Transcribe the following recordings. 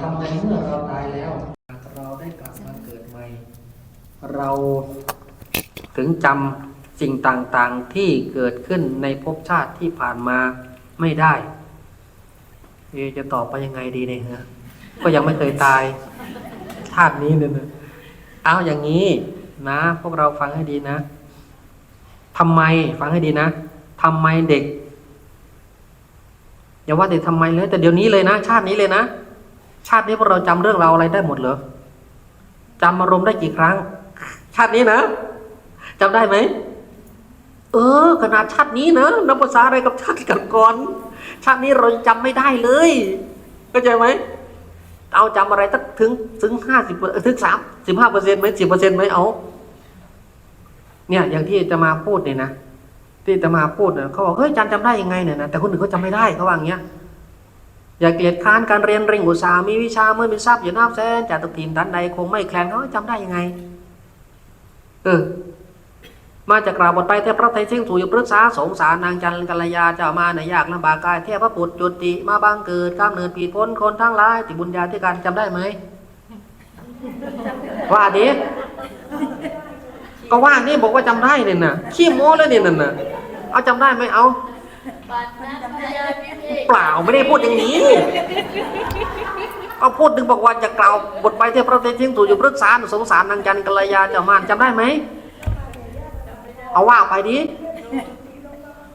ทำในเมื่อเราตายแล้วเราได้กลับมาเกิดใหม่ เราถึงจำสิ่งต่างๆที่เกิดขึ้นในภพชาติที่ผ่านมาไม่ได้จะตอบไปยังไงดีเนี่ยฮะก็ยังไม่เคยตายชาตินี้เนี่ยนะเอาอย่างนี้นะ พวกเราฟังให้ดีนะทำไมฟังให้ดีนะทำไมเด็กอย่าว่าแต่ทำไมเลย แต่เดี๋ยวนี้เลยนะ ชาตินี้เลยนะ ชาตินี้พวกเราจำเรื่องราวอะไรได้หมดเหรอจำอารมณ์ได้กี่ครั้ง ชาตินี้นะจำได้ไหมเออ ขนาดชาตินี้นะนับภาษาอะไรกับชาติก่อนชาตินี้เราจำไม่ได้เลยเข้าใจไหมเอาจำอะไรตั้งถึงถึงห้าสิบถึงสามสิบห้าเปอร์เซ็นต์ไหมสิบเปอร์เซ็นต์ไหมเอาเนี่ย อย่างที่จะมาพูดเนี่ยนะที่จะมาพูดเนี่ยเขาบอกเฮ้ยจารย์จำได้ยังไงเนี่ยนะแต่คนอื่นเขาจำไม่ได้เขาว่าอย่างเงี้ย อย่าเกลียดค้านการเรียนเร่งอุตสาหมีวิชาเมื่อมีทรัพย์อยู่น้ำแสนจากตุกทีมทันใดคงไม่แคลนเขาจำได้ยังไง เออ มาจากกราบบทไปเทพพระไทยเชิงถูอยู่ปรึกษาสงสารนางจันทร์กัลยาเจ้ามาในยากลำบากกายเทพพระปุตจุติมาบังเกิดข้ามเนินปีพ้นคนทั้งหลายติบุญญาธิการจำได้ไหมว่าดิก็ว่านี่บอกว่าจำได้เนี่ยนะขี้โม้แล้วเนี่ยนั่นน่ะเอาจำได้ไหมเอา ปัตนาพยาพิเภกเปล่าไม่ได้พูดอย่างนี้เอาพูดถึงบอกว่าจะกล่าวบทไปเทพประเทศทิ้งถูกอยู่ปรึกษาสงสารนางจันทร์กัลยาเจ้ามานจำได้ไหมเอาว่าไปดิ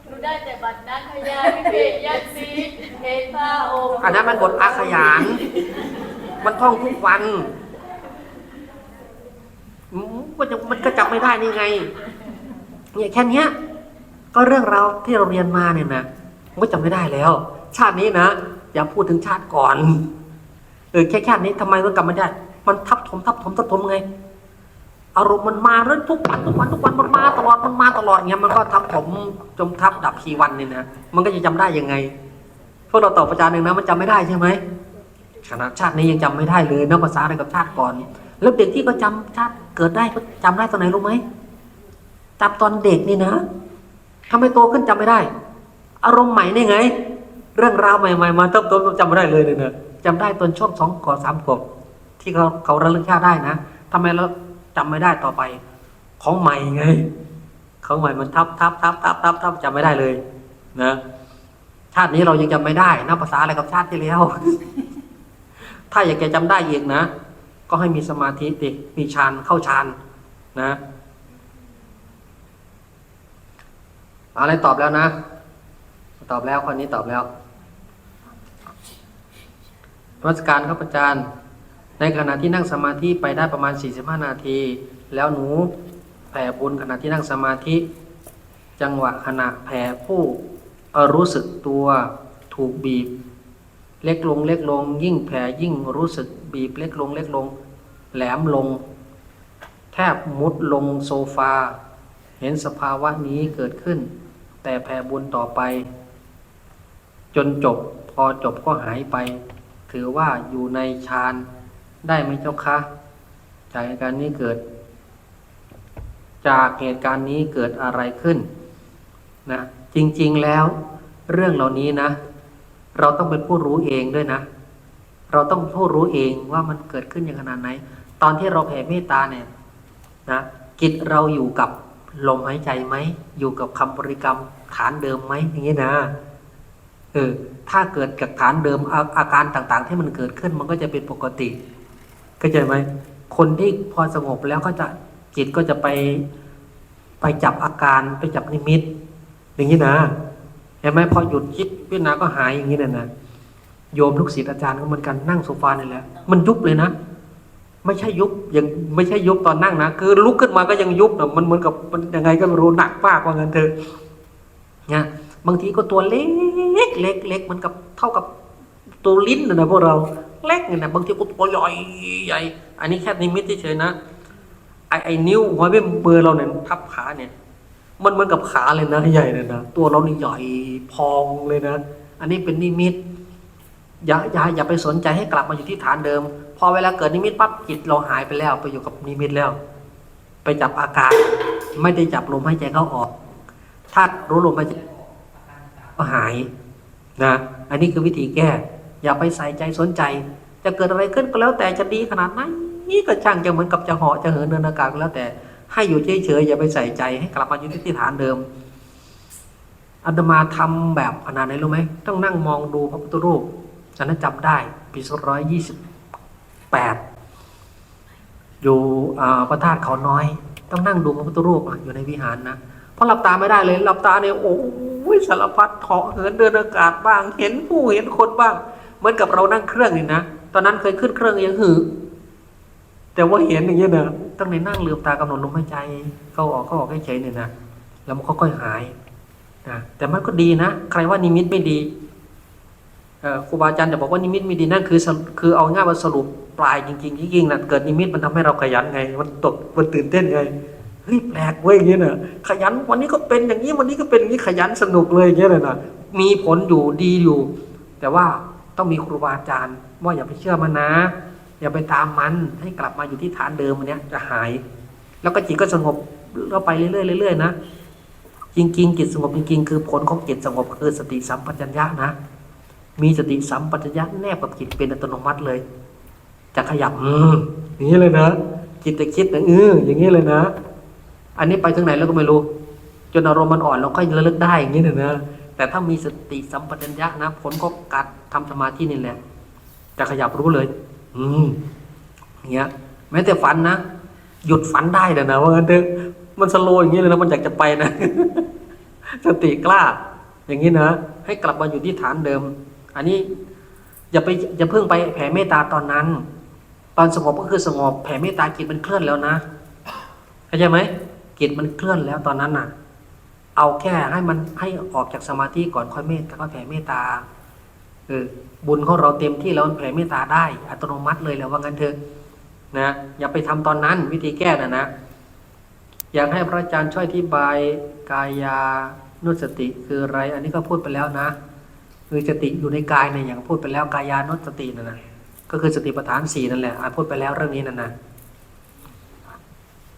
รู้ได้แต่บัตรนั้นพยาพิเภกยันสีเห็นพระองค์อันนั้นมันบทอาขยาน มันท่องทุกวันอืมมันจะมันก็จำไม่ได้นี่ไงเนี่ยแค่เนี้ย ก็เรื่องเราวที่เราเรียนมาเนี่ยนะมันก็จำไม่ได้แล้ว ชาตินี้นะอย่าพูดถึงชาติก่อนเออแค่ชาตินี้ทำไมมันกลับไม่ได้ มันทับถมทับถมทับถมไง อารมณ์มันมาเรื่อยทุกวันทุกวันทุกวันมันมาตลอดมันมาตลอดเงี้ยมันก็ทับถมจมทับดับขีวันเนี่ยนะมันก็จะจำได้ยังไงพวกเราตอบประจานหนึ่งนะมันจำไม่ได้ใช่ไหมขนาดชาตินี้ยังจำไม่ได้เลยนับภาษาอะไรกับชาติก่อน แล้วเด็กที่ก็จำชาติเกิดได้ก็จำได้ตอนไหนรู้ไหมจำตอนเด็กนี่นะ ทำไมโตขึ้นจำไม่ได้ อารมณ์ใหม่นี่ไง เรื่องราวใหม่ๆมาเติมเติมจำไม่ได้เลยเนี่ยนะจำได้ตอนช่วงสองขวบสามขวบที่เขาเขาระลึกชาติได้นะทำไมเราจำไม่ได้ต่อไป ของใหม่ไง ของใหม่มันทับทับทับทับทับทับจำไม่ได้เลย นะชาตินี้เรายังจำไม่ได้นะภาษาอะไรกับชาติที่แล้ว ถ้าอยากจะจำได้อีกนะ ก็ให้มีสมาธิดิมีฌานเข้าฌานนะ อะไรตอบแล้วนะ ตอบแล้วคนนี้ตอบแล้วรัชการครับอาจารย์ ในขณะที่นั่งสมาธิไปได้ประมาณ 45 นาที แล้วหนูแผ่บุญขณะที่นั่งสมาธิ จังหวะขณะแผ่ผู้รู้สึกตัวถูกบีบ เล็กลงเล็กลง ยิ่งแผ่ยิ่งรู้สึกบีบเล็กลงเล็กลง แหลมลง แทบมุดลงโซฟา เห็นสภาวะนี้เกิดขึ้น แต่แผ่บุญต่อไป จนจบพอจบก็หายไป ถือว่าอยู่ในฌานได้ไหมเจ้าคะ จากเหตุการณ์นี้เกิด จากเหตุการณ์นี้เกิดอะไรขึ้นนะจริง ๆแล้ว เรื่องเหล่านี้นะ เราต้องเป็นผู้รู้เองด้วยนะ เราต้องผู้รู้เองว่ามันเกิดขึ้นอย่างขนาดไหน ตอนที่เราแผ่เมตตาเนี่ยนะจิตเราอยู่กับ ลมหายใจไหม อยู่กับคำบริกรรมฐานเดิมไหมอย่างนี้นะเออถ้าเกิดกับฐานเดิมอาอาการต่างๆ ที่มันเกิดขึ้นมันก็จะเป็นปกติเข้าใจไหมคนที่พอสงบแล้วก็จะจิตก็จะไปไปจับอาการไปจับนิมิต อย่างนี้นะเห็นไหมพอหยุดคิดพิจารณาก็หายอย่างนี้นะนะโยมลูกศิษย์อาจารย์ก็เหมือนกันนั่งโซฟาเนี่ยแหละมันยุบเลยนะ ไม่ใช่ยุบยังไม่ใช่ยุบตอนนั่งนะ คือลุกขึ้นมาก็ยังยุบนะมันเหมือนกับมันยังไงก็ไม่รู้หนักมากว่างั้นเถอะเนี่ยบางทีก็ตัวเล็กเล็กเล็กเหมันกับเท่ากับตัวลิ้นนะนะพวกเราเล็กเนี่ยนะบางทีก็ตัวใหญ่ใหญ่ อันนี้แค่นิมิตเฉยๆนะไอไอนิ้วหัวแม่มือเราเนี่ยทับขาเนี่ย มันเหมือนกับขาเลยนะใหญ่เลยนะตัวเรานี่ใหญ่พองเลยนะ อันนี้เป็นนิมิตอย่าอย่าอย่าไปสนใจให้กลับมาอยู่ที่ฐานเดิม พอเวลาเกิดนิมิตปั๊บจิตเราหายไปแล้วไปอยู่กับนิมิตแล้ว ไปจับอาการไม่ได้จับลมหายใจเข้าออก ถ้ารู้ลมหายใจก็หายนะอันนี้คือวิธีแก้ อย่าไปใส่ใจสนใจ จะเกิดอะไรขึ้นก็แล้วแต่จะดีขนาดไหนนี่ก็ช่างจะเหมือนกับจะเหาะจะเหินเดินอากาศก็แล้วแต่ ให้อยู่เฉยๆอย่าไปใส่ใจให้กลับมาอยู่ที่ฐานเดิมอาตมาทำแบบขนาดไหนรู้ไหมต้องนั่งมองดูพระพุทธรูปฉันนั้นจำได้ปีสองร้อยยี่สิบ แปดอยู่พระธาตุเขาน้อย ต้องนั่งดูพระพุทธรูปอยู่ในวิหารนะเพราะหลับตาไม่ได้เลยหลับตาเนี่ยโอ้ยสารพัดเหาะเหินเดินอากาศบ้าง เห็นผู้เห็นคนบ้าง เหมือนกับเรานั่งเครื่องนี่นะตอนนั้นเคยขึ้นเครื่องยังหือแต่ว่าเห็นอย่างเงี้ยนะต้องในนั่งลืมตากำหนดลมหายใจ เข้าออกเข้าออกเฉยๆเนี่ยนะแล้วมันค่อยๆหายนะแต่มันก็ดีนะใครว่านิมิตไม่ดีครูบาอาจารย์จะบอกว่านิมิตไม่ดีนั่นคือคือเอาง่ายว่าสรุป ปลายจริงๆจริงๆนะเกิดนิมิตมันทำให้เราขยันไง มันตกมันตื่นเต้นไงเฮ้ยแปลกเว้ยอย่างเงี้ยนะขยันวันนี้ก็เป็นอย่างนี้วันนี้ก็เป็นอย่างนี้ขยันสนุกเลยอย่างเงี้ยเลยนะมีผลอยู่ดีอยู่ แต่ว่าต้องมีครูบาอาจารย์ว่าอย่าไปเชื่อมันนะ อย่าไปตามมันให้กลับมาอยู่ที่ฐานเดิมอันเนี้ยจะหาย แล้วก็จิตก็สงบเราไปเรื่อยๆเรื่อยๆนะจริงๆจิตสงบจริงๆคือผลของจิตสงบคือสติสัมปชัญญะนะ มีสติสัมปชัญญะแนบกับจิตเป็นอัตโนมัติเลย จะขยับอืมอย่างนี้เลยนะจิตจะคิดนะเอออย่างนี้เลยนะ อันนี้ไปถึงไหนแล้วก็ไม่รู้ จนอารมณ์มันอ่อนเราก็ระลึกได้อย่างนี้เลยนะแต่ถ้ามีสติสัมปชัญญะนะผลของการทำสมาธินี่แหละ จะขยับรู้เลย อืมอย่างเงี้ย แม้แต่ฝันนะหยุดฝันได้เลยนะว่างั้นเถอะมันสโลอย่างนี้เลยนะมันอยากจะไปนะ สติกล้า อย่างนี้นะให้กลับมาอยู่ที่ฐานเดิม อันนี้อย่าไปอย่าเพิ่งไปแผ่เมตตาตอนนั้น ตอนสงบก็คือสงบแผ่เมตตาจิตมันเคลื่อนแล้วนะเข้าใจไหมจิตมันเคลื่อนแล้วตอนนั้นน่ะ เอาแค่ให้มันให้ออกจากสมาธิก่อนค่อยเมตตาก็แผ่เมตตาเออบุญของเราเต็มที่แล้วมันแผ่เมตตาได้ อัตโนมัติเลยแล้วว่างั้นเถอะนะอย่าไปทำตอนนั้นวิธีแก้นะนะ อยากให้พระอาจารย์ช่วยอธิบายกายานุสติคืออะไร อันนี้ก็พูดไปแล้วนะ คือสติอยู่ในกายเนี่ยอย่างพูดไปแล้วกายานุสตินะนะ ก็คือสติปัฏฐานสี่นั่นแหละอพูดไปแล้วเรื่องนี้นะนนะ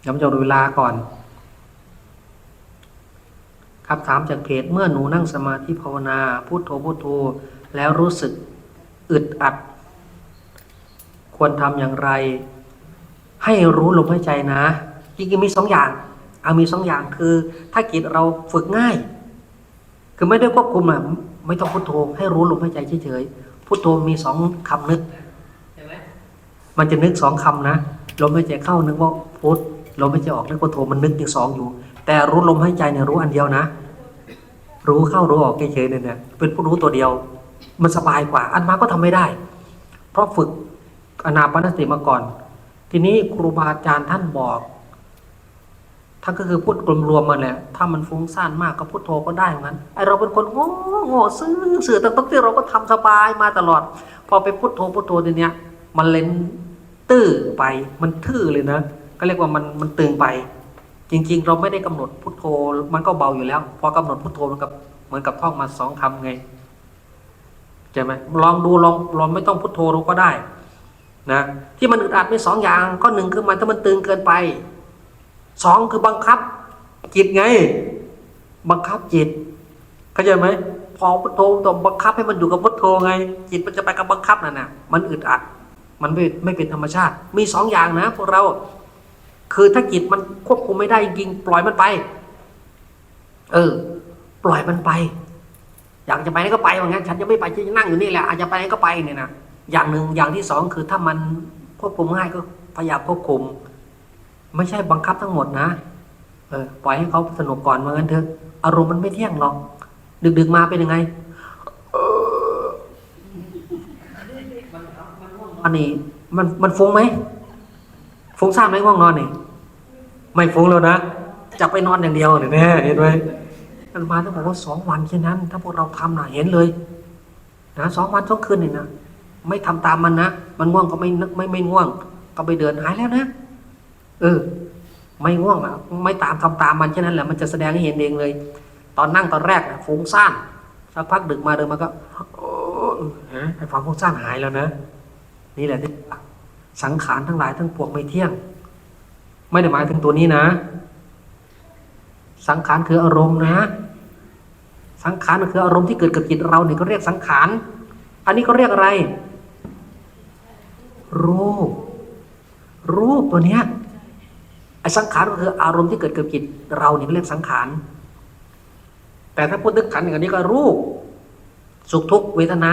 ย้ำจดูเวลาก่อนครับถามจากเพจเมื่อหนูนั่งสมาธิภาวนาพุโทโธพุโทโธแล้วรู้สึกอึดอัด ควรทำอย่างไร ให้รู้ลมหายใจนะจริงๆมีสองอย่าง เอามีสองอย่างคือ ถ้าจิตเราฝึกง่าย คือไม่ได้ควบคุมอะไม่ต้องพุโทโธให้รู้ลมหายใจเฉยๆพุโทโธมีสองคำนึก มันจะนึกสองคำนะลมหายใจเข้านึกว่าพุทลมหายใจออกนึกว่าโธมันนึกอย่างสองอยู่ แต่รู้ลมหายใจเนี่ยรู้อันเดียวนะ รู้เข้ารู้ออกเฉยๆเนี่ยเป็นผู้รู้ตัวเดียว มันสบายกว่า อันมาก็ทำไม่ได้ เพราะฝึกอนาปนสติมาก่อน ทีนี้ครูบาอาจารย์ท่านบอกท่านก็คือพูดรวมๆมาแหละถ้ามันฟุ้งซ่านมากก็พุทโธก็ได้เหมือนกันไอเราเป็นคนโง่โง่ซื่อสื่อแต่ตั้งที่เราก็ทำสบายมาตลอด พอไปพุทโธพุทโธทีเนี้ย มันเล่นตื้อไป มันทื่อเลยนะก็เรียกว่ามันมันตึงไป จริง ๆ เราไม่ได้กำหนดพุทโธ มันก็เบาอยู่แล้ว พอกำหนดพุทโธมันกับเหมือนกับท่องมาสองคำไงใช่ไหมลองดูลองลองไม่ต้องพุทโธเราก็ได้นะที่มันอึดอัดมีสองอย่างข้อหนึ่งคือมันถ้ามันตึงเกินไปสองคือบังคับ จิตไง บังคับจิตเข้าใจไหมพอพุทโธต้องบังคับให้มันอยู่กับพุทโธไง จิตมันจะไปกับบังคับนั่นน่ะมันอึดอัด มันไม่ไม่เป็นธรรมชาติ มีสองอย่างนะพวกเรา คือถ้าจิตมันควบคุมไม่ได้จริงปล่อยมันไป เออ ปล่อยมันไป อยากจะไปก็ไปว่างั้น ฉันจะไม่ไปฉันจะนั่งอยู่นี่แหละอาจจะไปก็ไปเนี่ยนะอย่างหนึ่งอย่างที่สองคือถ้ามันควบคุมง่ายก็พยายามควบคุม ไม่ใช่บังคับทั้งหมดนะเออปล่อยให้เขาสนุกก่อนว่างั้นเถอะอารมณ์มันไม่เที่ยงหรอก ดึกๆมาเป็นยังไงเออ อันนี้มันมันฟุ้งไหมฟุ้งซ่านไหมง่วงนอนนี่ไม่ฟุ้งแล้วนะจะไปนอนอย่างเดียวเนี่ยแน่เห็นไหมมันมาต้องบอกว่าสองวันแค่นั้น ถ้าพวกเราทำนะเห็นเลยนะสองวันสองคืนนี่นะไม่ทำตามมันนะมันง่วงก็ไม่นึกไม่ไม่ง่วง ก็ไปเดินหายแล้วนะเออ ไม่ง่วงนะไม่ตามทำตามมันแค่นั้นแหละมันจะแสดงให้เห็นเองเลย ตอนนั่งตอนแรกนะฟุ้งซ่านสักพักดึกมาเดินมาก็โอ้ฮะไอ้ความฟุ้งซ่านหายแล้วนะ นี่แหละที่สังขารทั้งหลายทั้งปวงไม่เที่ยง ไม่ได้หมายถึงตัวนี้นะ สังขารคืออารมณ์นะ สังขารคืออารมณ์ที่เกิดกับจิตเราเนี่ยก็เรียกสังขาร อันนี้ก็เรียกอะไร รูป รูปตัวเนี้ยไอ้สังขารก็คืออารมณ์ที่เกิดกับจิตเราเนี่ยเรียกสังขาร แต่ถ้าพูดถึงขันอย่างนี้ก็รูป สุขทุกเวทนา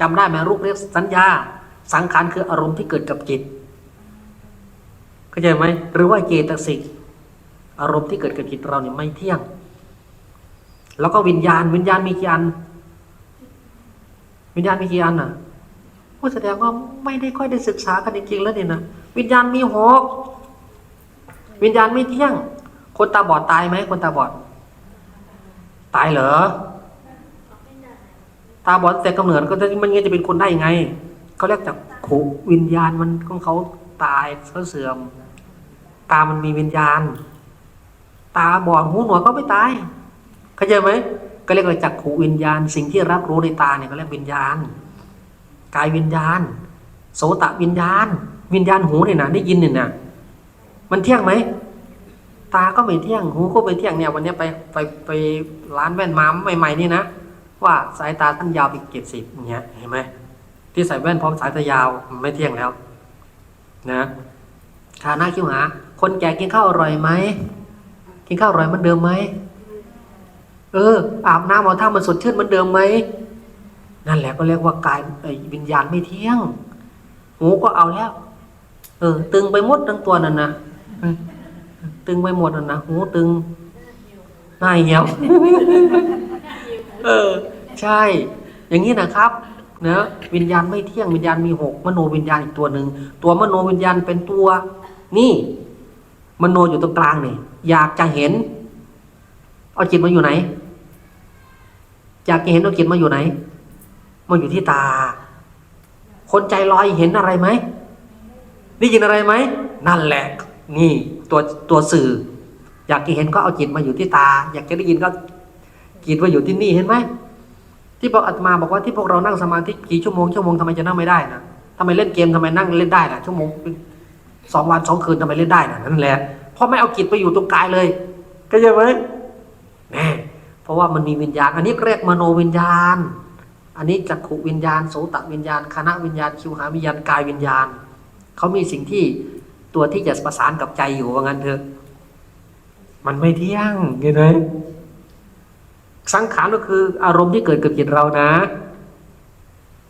จำได้ไหมรูปเรียกสัญญา สังขารคืออารมณ์ที่เกิดกับจิตเข้าใจไหมหรือว่าเจตสิกอารมณ์ที่เกิดกับจิตเราเนี่ยไม่เที่ยง แล้วก็วิญญาณวิญญาณมีกี่อัน วิญญาณมีกี่อันอะก็แสดงว่าไม่ได้ค่อยได้ศึกษากันจริงๆแล้วเนี่ยนะวิญญาณมีหกวิญญาณไม่เที่ยง คนตาบอดตายไหมคนตาบอด ตายเหรอตาบอดแต่กำเนิดก็จะมันจะเป็นคนได้ยังไง เขาเรียกจากขูวิญญาณมันของเขาตายเขาเสื่อม ตามันมีวิญญาณ ตาบอดหูหนวกก็ไม่ตาย เข้าใจไหมก็เรียกว่าจักขูวิญญาณ สิ่งที่รับรู้ในตาเนี่ยก็เรียกวิญญาณ กายวิญญาณ โสตวิญญาณ วิญญาณหูเนี่ยนะได้ยินเนี่ยนะมันเที่ยงไหมตาก็ไม่เที่ยงหูก็ไม่เที่ยงเนี่ยวันนี้ไปไปไปร้านแว่นมาใหม่ๆนี่นะว่าสายตาท่านยาวไปเจ็ดสิบเงี้ยเห็นไหม ที่ใส่แว่นพร้อมสายตายาวไม่เที่ยงแล้ว นะฐานะคิ้วหา คนแก่กินข้าวอร่อยไหมกินข้าวอร่อยเหมือนเดิมไหมเออ อาบน้ำเอาท่ามันสดชื่นเหมือนเดิมไหมนั่นแหละก็เรียกว่ากายวิญญาณไม่เที่ยงหูก็เอาแล้ว เออ ตึงไปหมดทั้งตัวนั่นนะตึงไปหมดนั่นนะหูตึงหน้าเหี่ยวเออ ใช่ อย่างนี้นะครับ นะวิญญาณไม่เที่ยงวิญญาณมีหกมโนวิญญาณอีกตัวหนึ่งตัวมโนวิญญาณเป็นตัว นี่ มโนอยู่ตรงกลางนี่อยากจะเห็น เอาจิตมาอยู่ไหน อยากจะเห็นเอาจิตมาอยู่ไหนมาอยู่ที่ตา คนใจลอยเห็นอะไรไหมได้ยินอะไรไหมนั่นแหละ นี่ตัวตัวสื่อ อยากจะเห็นก็เอาจิตมาอยู่ที่ตา อยากจะได้ยินก็จิตมาอยู่ที่นี่เห็นไหม ที่บอกอาตมาบอกว่าที่พวกเรานั่งสมาธิกี่ชั่วโมงชั่วโมงทำไมจะนั่งไม่ได้นะทำไมเล่นเกมทำไมนั่งเล่นได้ล่ะชั่วโมงสองวันสองคืนทำไมเล่นได้น่ะนั่นแหละเพราะไม่เอาจิตไปอยู่ตรงกายเลยก็ใช่ไหมแน่เพราะว่ามันมีวิญญาณ อันนี้เรียกมโนวิญญาณ อันนี้จักขุวิญญาณโสตวิญญาณคณะวิญญาณคิวหาวิญญาณกายวิญญาณเขามีสิ่งที่ตัวที่จะประสานกับใจอยู่ว่างั้นเถอะมันไม่เที่ยงเห็นไหม สังขารก็คืออารมณ์ที่เกิดกับจิตเรานะ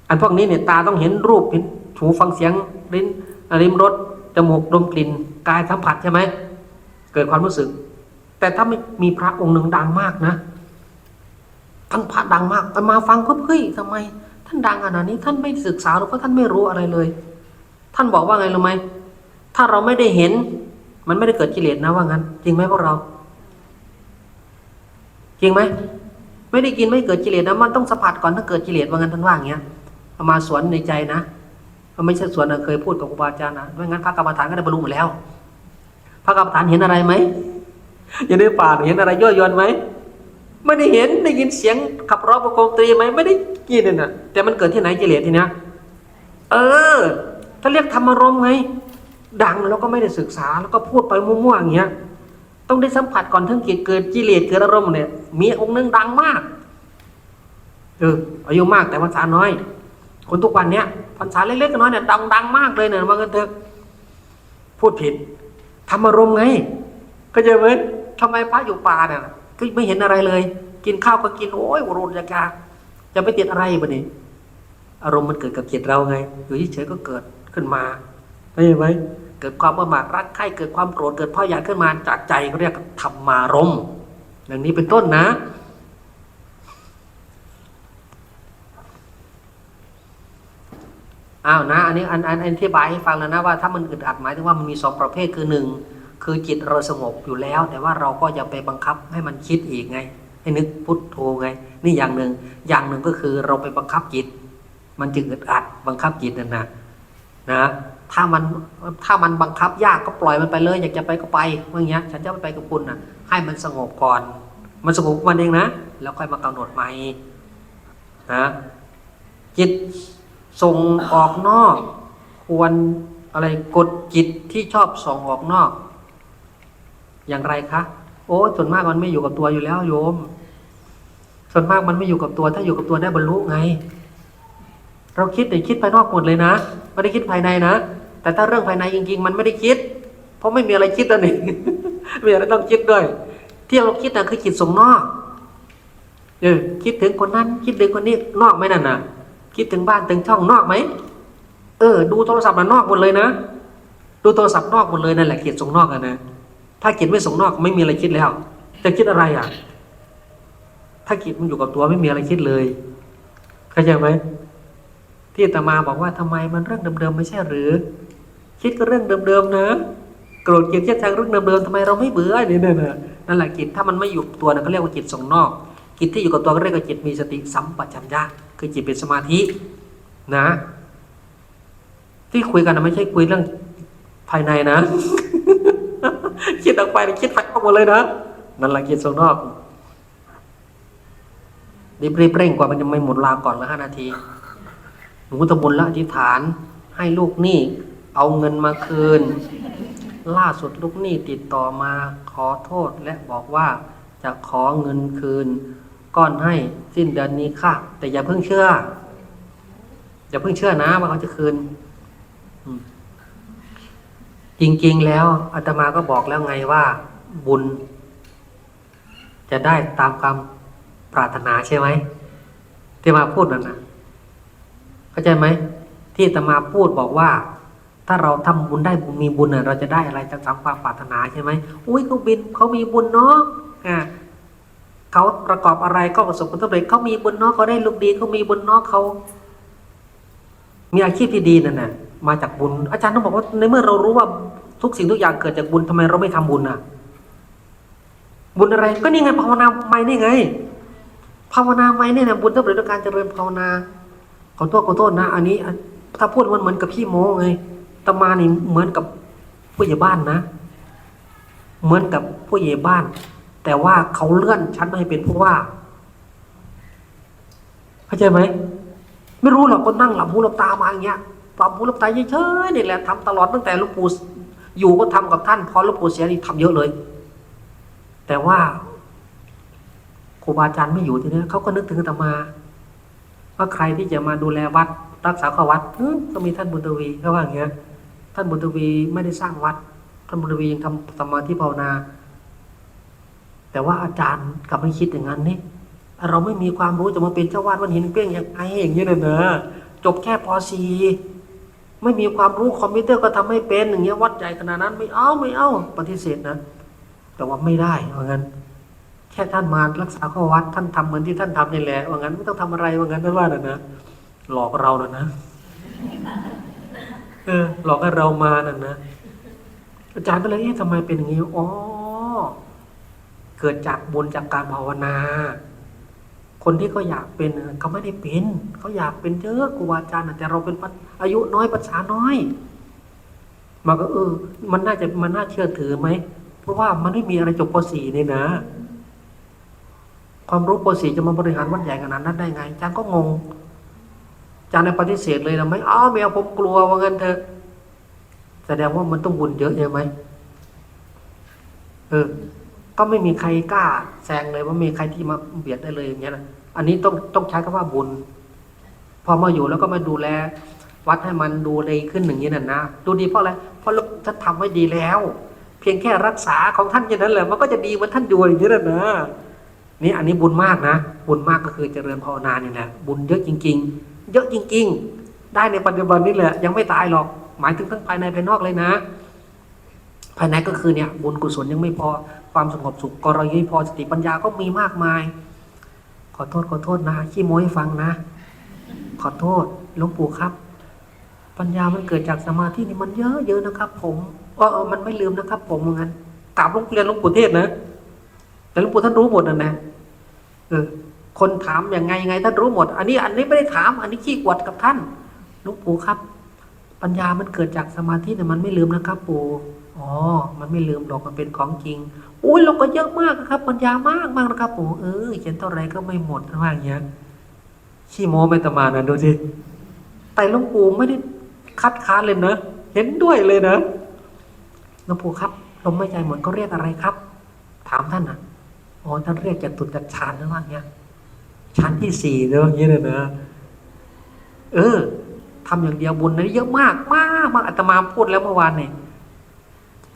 อันพวกนี้เนี่ยตาต้องเห็นรูปเห็นหูฟังเสียงลิ้นริมรสจมูกดมกลิ่นกายสัมผัสใช่ไหมเกิดความรู้สึก แต่ถ้าไม่มีพระองค์หนึ่งดังมากนะท่านพระดังมากแต่มาฟังก็เฮ้ยทำไม ท่านดังขนาดนี้ ท่านไม่ศึกษาหรือว่าะท่านไม่รู้อะไรเลย ท่านบอกว่าไงรู้ไหมถ้าเราไม่ได้เห็น มันไม่ได้เกิดกิเลสนะว่างั้น จริงไหมพวกเรา จริงไหม ไม่ได้กินไม่เกิดกิเลสนะมันต้องสัมผัสก่อนถ้าเกิดกิเลสว่างั้นท่านว่าอย่างเงี้ยเอามาสวนในใจนะมันไม่ใช่สวนนะเคยพูดกับครูบาอาจารย์นะไม่งั้นพระกรรมฐานก็ได้บรรลุหมดแล้ว พระกรรมฐานเห็นอะไรไหมอยู่ในป่าเห็นอะไรย่อยยวนไหมไม่ได้เห็นได้ยินเสียงขับร้องประโคมตรีไหมไม่ได้ยินเลยนะแต่มันเกิดที่ไหนกิเลสทีเนี้ยเออ ถ้าเรียกธรรมารมไงดังแล้วก็ไม่ได้ศึกษาแล้วก็พูดไปมั่วๆอย่างเงี้ย ต้องได้สัมผัสก่อนถึงเกิจเกิดกิเลสเกิดอารมณ์เนี่ยมีองค์หนึงดังมากเอออายุมากแต่พรรษาน้อย คนทุกวันเนี้ยพรรษาเล็กๆน้อยเนี่ยดังดังมากเลยเนี่ยมันก็เถอะพูดผิดทำอารมณ์ไงก็จะเหมือนทำไมพระอยู่ป่าเนี่ยก็ไม่เห็นอะไรเลย กินข้าวก็กินโอ้ยโรนยากาจะไปติดอะไรบ้านี่อารมณ์มันเกิดกับจิตเราไง อยู่เฉยๆก็เกิดขึ้นมาเข้ไหม เกิดความประมาทรักใคร่เกิดความโกรธเกิดพ่ออยากขึ้นมาจากใจเขาเรียกธรรมารมอย่างนี้เป็นต้นนะ อ้าวนะอันนี้อันอันอันอธิบายให้ฟังแล้วนะว่าถ้ามันอึดอัดหมายถึงว่ามันมีสองประเภทคือหนึ่งคือจิตเราสงบอยู่แล้ว แต่ว่าเราก็อย่าไปบังคับให้มันคิดอีกไง ให้นึกพุทโธไง นี่อย่างหนึ่งอย่างหนึ่งก็คือเราไปบังคับจิต มันจึงอึดอัดบังคับจิตนั่นนะนะ ถ้ามันถ้ามันบังคับยากก็ปล่อยมันไปเลย อยากจะไปก็ไปอย่างเงี้ยฉันจะไปกับคุณนะให้มันสงบก่อน มันสงบมันเองนะ แล้วค่อยมากำหนดใหม่นะจิตส่งออกนอก ควรอะไรกดจิตที่ชอบส่งออกนอก อย่างไรคะโอ้ส่วนมากมันไม่อยู่กับตัวอยู่แล้วโยม ส่วนมากมันไม่อยู่กับตัว ถ้าอยู่กับตัวได้บรรลุไง เราคิดแต่คิดภายนอกหมดเลยนะไม่ได้คิดภายในนะ แต่ถ้าเรื่องภายในจริง ๆ มันไม่ได้คิด เพราะไม่มีอะไรคิดแล้วนี่ไม่มีอะไรต้องคิดด้วย ที่เราคิดน่ะคือจิตส่งนอกเออคิดถึงคนนั้น คิดถึงคนนี้นอกไหมนั่นน่ะ คิดถึงบ้านถึงช่องนอกไหมเออ ดูโทรศัพท์มันนอกหมดเลยนะดูโทรศัพท์นอกหมดเลยนั่นแหละจิตส่งนอกอะนะถ้าจิตไม่ส่งนอกไม่มีอะไรคิดแล้ว จะคิดอะไรอะ ถ้าจิตมันอยู่กับตัวไม่มีอะไรคิดเลยเข้าใจไหมที่ตมาบอกว่าทำไมมันเรื่องเดิมๆไม่ใช่หรือ คิดก็เรื่องเดิมๆนะโกรธเกลียดเกลียดชังเรื่องเดิมๆทำไมเราไม่เบื่อนี่นั่นน่ะนั่นแหละจิตถ้ามันไม่อยู่กับตัวนะก็เรียกว่าจิตส่งนอกจิตที่อยู่กับตัวก็เรียกว่าจิตมีสติสัมปชัญญะคือจิตเป็นสมาธินะ ที่คุยกันนะไม่ใช่คุยเรื่องภายในนะคิดออกไปคิดไปออกหมดเลยนะนั่นแหละจิตส่งนอกรีบๆเร่งกว่ามันจะไม่หมดลาก่อนละห้านาทีหนูตะบนละอธิษฐาน ให้ลูกหนี้ เอาเงินมาคืน ล่าสุดลูกหนี้ติดต่อมาขอโทษและบอกว่าจะขอเงินคืน ก้อนให้สิ้นเดือนนี้ค่ะ แต่อย่าเพิ่งเชื่อ อย่าเพิ่งเชื่อนะว่าเขาจะคืนจริงๆแล้วอาตมาก็บอกแล้วไงว่า บุญ จะได้ตามความปรารถนาใช่ไหมที่มาพูดนั่นนะเข้าใจไหมที่อาตมาพูดบอกว่า ถ้าเราทำบุญได้บุญมีบุญน่ะเราจะได้อะไรจากความปรารถนาใช่ไหมอุ้ยเขาบินเขามีบุญเนาะอ่าเขาประกอบอะไรก็ประสบผลสำเร็จเขามีบุญเนาะเขาได้ลูกดีเขามีบุญเนาะเขา มีอาชีพที่ดีนั่นน่ะมาจากบุญ อาจารย์ต้องบอกว่าในเมื่อเรารู้ว่าทุกสิ่งทุกอย่างเกิดจากบุญทำไมเราไม่ทำบุญอะ บุญอะไร ก็นี่ไงภาวนาไม่นี่ไง ภาวนาไม่เนี่ยนะบุญต้องเกิดจากการเจริญภาวนาขอโทษขอโทษนะ อันนี้ ถ้าพูดมันเหมือนกับพี่โมไง ตมานี่เหมือนกับผู้ใหญ่บ้านนะ เหมือนกับผู้ใหญ่บ้าน แต่ว่าเขาเลื่อนชั้นให้เป็นผู้ว่าเข้าใจไหมไม่รู้หรอกก็นั่งหลับหูหลับตามาอย่างเงี้ยหลับหูหลับตาเฉยๆนี่แหละทำตลอดตั้งแต่หลูกปู่อยู่ก็ทำกับท่านพอหลูกปู่เสียนี่ทำเยอะเลย แต่ว่าครูบาอาจารย์ไม่อยู่ทีนี้เขาก็นึกถึงตมาว่าใครที่จะมาดูแลวัดรักษาขวัดอืมต้องมีท่านบุญทวีเขาว่าอย่างเงี้ย ท่านบุญทวีไม่ได้สร้างวัด ท่านบุญทวียังทำสมาธิภาวนา แต่ว่าอาจารย์กลับไม่คิดอย่างนั้นนี่เราไม่มีความรู้จะมาเป็นเจ้าวาดวันหินเป้งอย่างไงอย่างนี้นะเนอะจบแค่ป .4 ไม่มีความรู้คอมพิวเตอร์ก็ทำไม่เป็นอย่างเงี้ยวัดใหญ่ขนาดนั้นไม่เอาไม่เอาปฏิเสธนะ แต่ว่าไม่ได้ว่างั้น แค่ท่านมารักษาข้อวัดท่านทำเหมือนที่ท่านทำนี่แหละว่างั้นไม่ต้องทำอะไรว่างั้นท่านว่าน่ะนะหลอกเราน่ะนะ ออหลอกให้เรามาน่ะนะอาจารย์ก็เลยเอ๊ะทำไมเป็นอย่างนี้อ๋อเกิดจากบุญจากการภาวนา คนที่เขาอยากเป็นเขาไม่ได้เป็นเขาอยากเป็นเยอะครูบาอาจารย์แต่เราเป็นอายุน้อยภาษาน้อยมันก็เออ มันน่าจะมันน่าเชื่อถือไหม เพราะว่ามันไม่มีอะไรจบป .4 นี่นะ ความรู้ป .4 จะมาบริหารวัดใหญ่ขนาดนั้นได้ไงอาจารย์ก็งง จารย์ปฏิเสธเลยนะไหมอ้าวแมวผมกลัวว่างั้นเถอะแสดงว่ามันต้องบุญเยอะใช่ไหมเออ ก็ไม่มีใครกล้าแซงเลยว่ามีใครที่มาเบียดได้เลยอย่างเงี้ยนะอันนี้ต้องต้องใช้คำว่าบุญ พอมาอยู่แล้วก็มาดูแล วัดให้มันดูดีขึ้นอย่างนี้น่ะนะดูดีเพราะอะไรเพราะท่านทำไว้ดีแล้ว เพียงแค่รักษาของท่านแค่างนั้นแหละมันก็จะดีเหมือนท่านอยู่อย่างนี้น่ะนะนี่อันนี้บุญมากนะบุญมากก็คือเจริญภาวนาเนี่ยแหละบุญเยอะจริง ๆ เยอะจริง ๆ ได้ในปัจจุบันนี่แหละ ยังไม่ตายหรอก หมายถึงทั้งภายในภายนอกเลยนะ ภายในก็คือเนี่ยบุญกุศลยังไม่พอความสงบสุขกรณีพอสติปัญญาก็มีมากมาย ขอโทษขอโทษนะขี้โม้ให้ฟังนะ ขอโทษหลวงปู่ครับ ปัญญามันเกิดจากสมาธินี่มันเยอะเยอะนะครับ ผมเออเออมันไม่ลืมนะครับ ผมเหมือนกันกราบหลวงเรียนหลวงปู่เทศนะ แต่หลวงปู่ท่านรู้หมดนะนะเออ คนถามอย่างไงยังไงท่านรู้หมด อันนี้อันนี้ไม่ได้ถาม อันนี้ขี้กวดกับท่านลวงปู่ครับ ปัญญามันเกิดจากสมาธิเนี่มันไม่ลืมนะครับ ปู่อ๋อ มันไม่ลืมหรอกมันเป็นของจริงอุ้ยเราก็เยอะมากนะครับ ปัญญามากมากนะครับปู่เออเขียนเท่าไรก็ไม่หมดว่าอย่างเงี้ยขี้โม้ไม่ตมานะดูสิแต่หลวงปู่ไม่ได้คัดค้านเลยนะเห็นด้วยเลยนะหลวงปู่ครับลมหายใจหมดก็เรียกอะไรครับ ถามท่านอะอ๋อท่านเรียกจตุตฌานนะว่าอย่างเงี้ย ชั้นที่สี่เนอะอย่างเงี้เลยนะ เออทำอย่างเดียวบุญนั้นเยอะมากมากมากอาตมาพูดแล้วเมื่อวานเนี่ย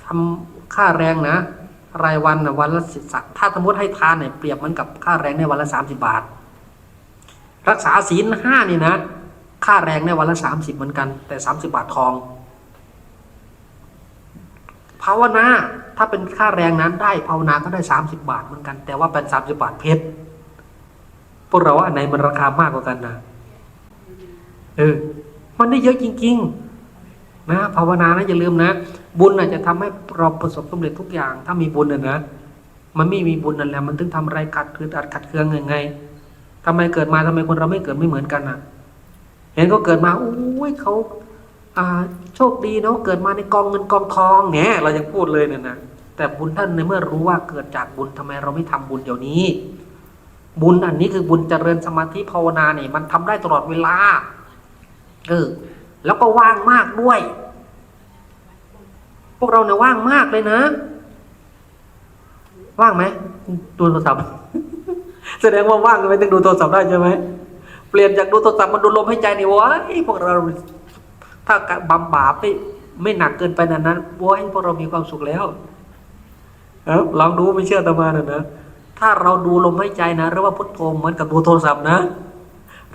ทำค่าแรงนะรายวันนะวันละสิบถ้าสมมติให้ทานเนี่ยเปรียบเหมือนกับค่าแรงในวันละสามสิบบาท รักษาศีลห้านี่นะค่าแรงในวันละสามสิบเหมือนกัน แต่สามสิบบาททองภาวนาถ้าเป็นค่าแรงนั้นได้ภาวนาก็ได้สามสิบาทเหมือนกัน แต่ว่าเป็นสามสิบบาทเพชร พวกเราว่าไหนมันราคามากกว่ากันนะเออ มันได้เยอะจริง ๆ นะภาวนานะอย่าลืมนะ บุญน่ะจะทำให้เราประสบความสำเร็จทุกอย่าง ถ้ามีบุญน่ะนะมันไม่มีบุญนั่นแหละมันถึงทำอะไรขัดคืออัดขัดเครื่องยังไงทำไมเกิดมาทำไมคนเราไม่เกิดไม่เหมือนกันอะ เห็นเขาเกิดมาโอ้ยเขาอ่า โชคดีเนาะเกิดมาในกองเงินกองทองเนี่ยเรายังพูดเลยเนี่ยนะแต่บุญท่านในเมื่อรู้ว่าเกิดจากบุญทำไมเราไม่ทำบุญเดี๋ยวนี้ บุญอันนี้คือบุญเจริญสมาธิภาวนาเนี่ยมันทำได้ตลอดเวลาเออแล้วก็ว่างมากด้วย พวกเราเนี่ยว่างมากเลยนะ ว่างไหมดูโทรศัพท์ แสดงว่าว่างไม่ต้องดูโทรศัพท์ได้ใช่ไหมเปลี่ยนจากดูโทรศัพท์มาดูลมให้ใจนี่วะพวกเราถ้าบำบาปไม่ไม่หนักเกินไปนั้นนั้นว้ยพวกเรามีความสุขแล้ว เออลองดูไม่เชื่อตามาหนะนะ ถ้าเราดูลมหายใจนะหรือว่าพุทโธเหมือนกับดูโทรศัพท์นะ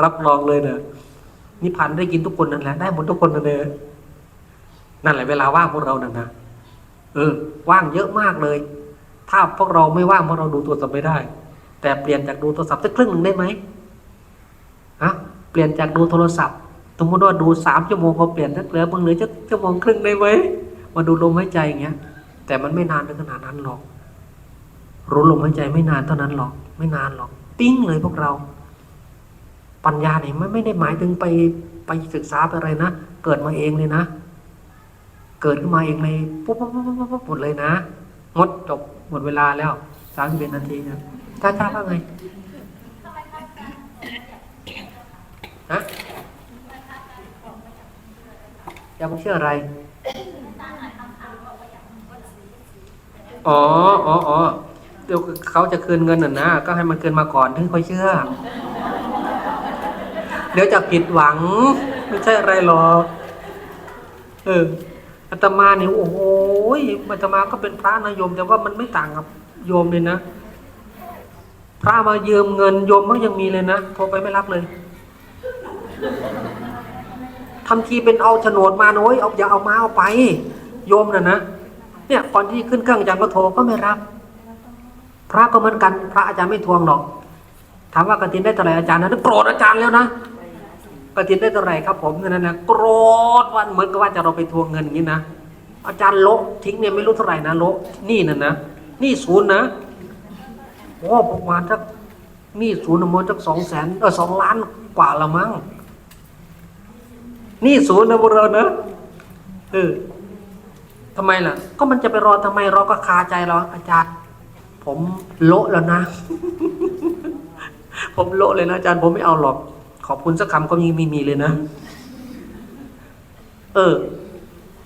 รับรองเลยนะนิพพานได้กินทุกคนนั่นแหละได้หมดทุกคนนั่นเลยนั่นแหละเวลาว่างพวกเรานั่นนะเออ ว่างเยอะมากเลย ถ้าพวกเราไม่ว่างพวกเราดูโทรศัพท์ไม่ได้ แต่เปลี่ยนจากดูโทรศัพท์สักครึ่งหนึ่งได้ไหมฮะเปลี่ยนจากดูโทรศัพท์สมมติว่าดูสามชั่วโมงพอเปลี่ยนสักเหลือเพิ่งเหลือจะชั่วโมงครึ่งได้ไหมมาดูลมหายใจอย่างเงี้ย แต่มันไม่นานถึงขนาดนั้นหรอก รู้ลมหายใจไม่นานเท่านั้นหรอก ไม่นานหรอก ติ้งเลยพวกเรา ปัญญาเนี่ยไม่ไม่ได้หมายถึงไปไปศึกษาไปอะไรนะเกิดมาเองเลยนะ เกิดขึ้นมาเองเลยปุ๊บปุ๊บปุ๊บปุ๊บปุ๊บหมดเลยนะหมดจบหมดเวลาแล้วสามสิบเอ็ดนาทีนะจ้าจ้าว่าไงฮะยังไม่เชื่ออะไร อ๋อ อ๋อ อ๋อ เดี๋ยวเขาจะคืนเงินน่ะนะ ก็ให้มันคืนมาก่อนถึงค่อยเชื่อ เดี๋ยวจะผิดหวัง ไม่ใช่อะไรหรอกเอออาตมาเนี่ยโอ้โหอาตมาก็เป็นพระนะโยม แต่ว่ามันไม่ต่างกับโยมเลยนะพระมายืมเงินโยมก็ยังมีเลยนะโทรไปไม่รับเลยทำทีเป็นเอาโฉนดมาโน้ยเอาอย่าเอามาเอาไป โยมน่ะนะเนี่ยก่อนที่ขึ้นเครื่องอาจารย์ก็โทรก็ไม่รับ พระก็เหมือนกัน พระอาจารย์ไม่ทวงหรอก ถามว่ากฐินได้เท่าไหร่อาจารย์นะโกรธอาจารย์แล้วนะกฐินได้เท่าไหร่ครับผมนนั้นนะโกรธวันเหมือนกับว่าจะเราไปทวงเงินอย่างนี้นะอาจารย์โละทิ้งเนี่ยไม่รู้เท่าไหร่นะโละนี่นั่นนะนี่ศูนย์นะโอ้ประมาณสักนี่ศูนย์ประมาณสักสองแสนเออสองล้านกว่าละมั้งนี่ศูนย์นะพวกเรานะเออทำไมล่ะ ก็มันจะไปรอทำไมเราก็คาใจเราอาจารย์ ผมโละแล้วนะ ผมโละเลยนะอาจารย์ผมไม่เอาหรอก ขอบคุณสักคำก็มีมีมีเลยนะ เออ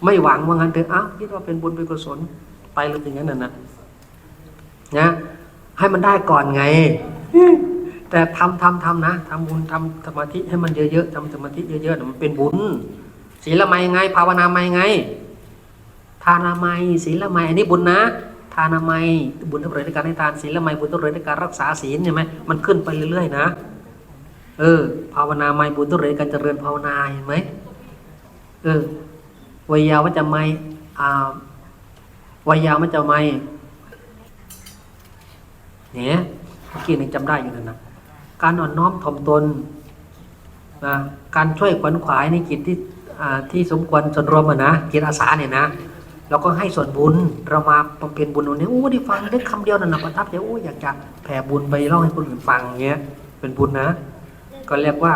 ไม่หวังว่างั้นเถอะอ้าวคิดว่าเป็นบุญเป็นกุศลไปเลยอย่างนั้นน่ะนะนะให้มันได้ก่อนไง แต่ทำทำทำนะทำบุญทำสมาธิให้มันเยอะๆทำสมาธิเยอะๆมันเป็นบุญศีละไมไง ภาวนาไมไงทานามัยศีละไมอันนี้บุญนะ ทานามัยบุญต้องเริ่ในการให้ทานศีลละไมบุญต้องเริ่ในการรักษาศีลใช่ไหมมันขึ้นไปเรื่อยๆ นะ เออ ภาวนาไม่บุญต้องเริ่ในการเจริญภาวนาเห็นไหมเออวิยาวัจจะไม่อ่าวิยาวัจจะไม่เนี่ยเมื่อกี้นึงจำได้อยู่นั่นนะการอ่อนน้อมถ่อมตนนะการช่วยขวนขวายในกิจที่อ่าที่สมควรส่วนรวมนะกิจอาสาเนี่ยนะ เราก็ให้ส่วนบุญเรามาบำเพ็ญบุญตรงนี้โอ้ได้ฟังได้คำเดียวนั่นนะประทับใจโอ้อยากจะแผ่บุญไปเล่าให้คนอื่นฟังเงี้ย เป็นบุญนะ ก็เรียกว่า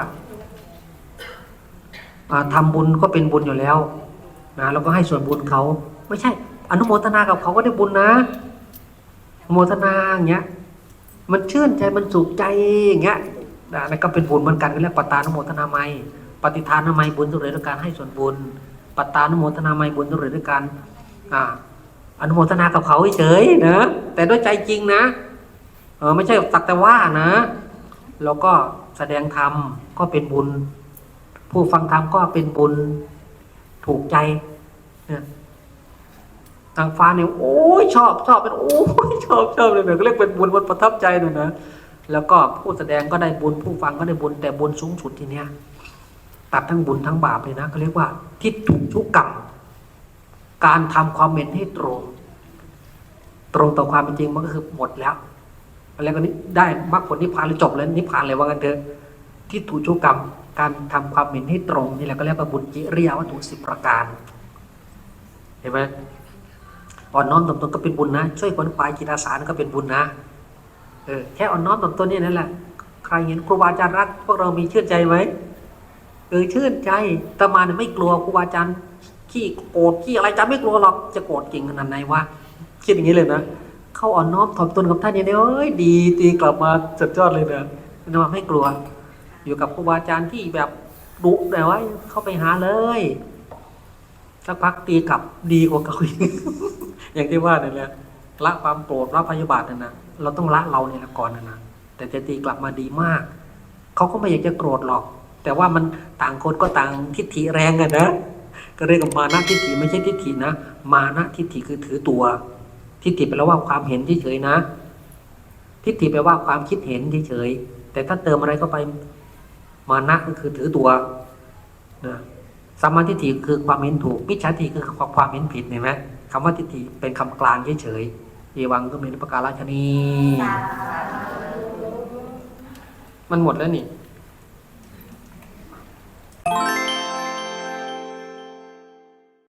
อ่าทำบุญก็เป็นบุญอยู่แล้วนะเราก็ให้ส่วนบุญเขาไม่ใช่ อนุโมทนากับเขาก็ได้บุญนะโมทนาอย่างเงี้ย มันชื่นใจมันสุขใจอย่างเงี้ยนะนั่นก็เป็นบุญเหมือนกันก็เรียกปตานุโมทนาไมยปฏิทานนามัยบุญสุเริด้วยการให้ส่วนบุญปตานุโมทนาไมยบุญสุเริด้วยการ อ่าอนุโมทนากับเขาเฉยๆนะแต่ด้วยใจจริงนะเออไม่ใช่สักแต่ว่านะ แล้วก็แสดงธรรมก็เป็นบุญ ผู้ฟังธรรมก็เป็นบุญถูกใจเนี่ยนางฟ้าเนี่ยโอ้ยชอบชอบเป็นโอ้ยชอบชอบเลยเนี่ยก็เรียกเป็นบุญบุญประทับใจเลยนะแล้วก็ผู้แสดงก็ได้บุญผู้ฟังก็ได้บุญแต่บุญสูงสุดทีเนี้ยตัดทั้งบุญทั้งบาปเลยนะก็เรียกว่าทิฏฐุชุกรรม การทำความเห็นให้ตรง ตรงต่อความเป็นจริงมันก็คือหมดแล้วแล้วก็นี้ได้มรรคผลนิพพานเลยจบแล้วนิพพานเลยว่ากันเถอะที่ถูกชุกรรม การทำความเห็นให้ตรงนี่แหละก็เรียกว่าบุญจิริยาวัตถุสิบประการ เห็นไหมอ่อนน้อมถ่อมตนก็เป็นบุญนะ ช่วยคนควายจิตอาสาก็เป็นบุญนะเออแค่อ่อนน้อมถ่อมตนนี่นั่นแหละใครเห็นครูบาอาจารย์รักพวกเรามีชื่นใจไหมเออชื่นใจตมาเนี่ยไม่กลัวครูบาอาจารย์ ขี้โกรธขี้อะไรจารย์ไม่กลัวหรอกจะโกรธเก่งขนาดไหนวะคิดอย่างนี้เลยนะเข้าอ่อนน้อมถ่อมตนกับท่านอย่างนี้เอ้ยดีตีกลับมาสุดยอดเลยนะนว่าไม่กลัว อยู่กับครูบาอาจารย์ที่แบบดุแต่ว่าเข้าไปหาเลยสักพักตีกลับดีกว่าเก่าอีกอย่างที่ว่าเนี่ยแหละละความโกรธละพยาบาทนั่นนะเราต้องละเราเนี่ยแหละก่อนนะนะแต่จะตีกลับมาดีมากเขาก็ไม่อยากจะโกรธหรอก แต่ว่ามันต่างคนก็ต่างทิฏฐิแรงกันนะ ก็เรียกว่ามานะทิฏฐิไม่ใช่ทิฏฐินะ มานะทิฏฐิคือถือตัว ทิฏฐิแปลว่าความเห็นเฉยๆนะ ทิฏฐิแปลว่าความคิดเห็นเฉยๆแต่ถ้าเติมอะไรเข้าไปมานะก็คือถือตัวนะสมาทิฏฐิคือความเห็นถูกมิจฉาทิฏฐิคือความความเห็นผิดเห็นไหมคำว่าทิฏฐิเป็นคำกลางเฉยๆเอวังก็มีนประการาชนีมันหมดแล้วนี่